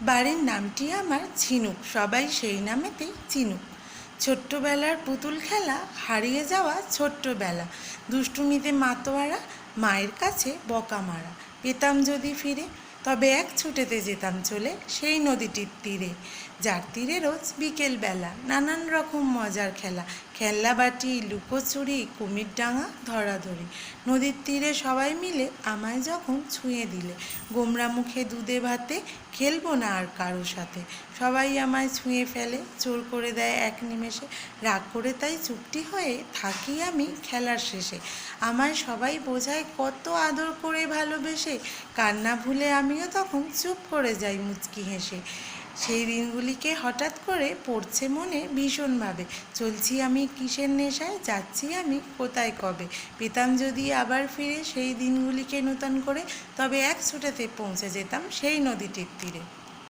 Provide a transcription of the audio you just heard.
বাড়ির নামটি আমার ঝিনুক, সবাই সেই নামেতেই চিনুক। ছোট্টবেলার পুতুল খেলা, হারিয়ে যাওয়া ছোট্টবেলা, দুষ্টুমিতে মাতোয়ারা, মায়ের কাছে বকা মারা। পেতাম যদি ফিরে, তবে এক ছুটেতে যেতাম চলে সেই নদীটির তীরে। যার তীরে রোজ বিকেলবেলা নানান রকম মজার খেলা খেলনাবাটি লুকোচুরি, কুমির ডাঙা, ধরাধরি। নদীর তীরে সবাই মিলে আমায় যখন ছুঁয়ে দিলে, গোমরা মুখে দুধে ভাতে খেলব না আর কারও সাথে। সবাই আমায় ছুঁয়ে ফেলে চোর করে দেয় এক নিমেষে। রাগ করে তাই চুপটি হয়ে থাকি আমি খেলার শেষে। আমায় সবাই বোঝায় কত আদর করে ভালোবেসে। কান্না ভুলে আমিও তখন চুপ করে যাই মুচকি হেসে। সেই দিনগুলিকে হঠাৎ করে পড়ছে মনে ভীষণভাবে। চলছি আমি কিসের নেশায়? যাচ্ছি আমি কোথায় কবে? পেতাম যদি আবার ফিরে সেই দিনগুলিকে নূতন করে, তবে এক ছোটাতে পৌঁছে যেতাম সেই নদীটির তীরে।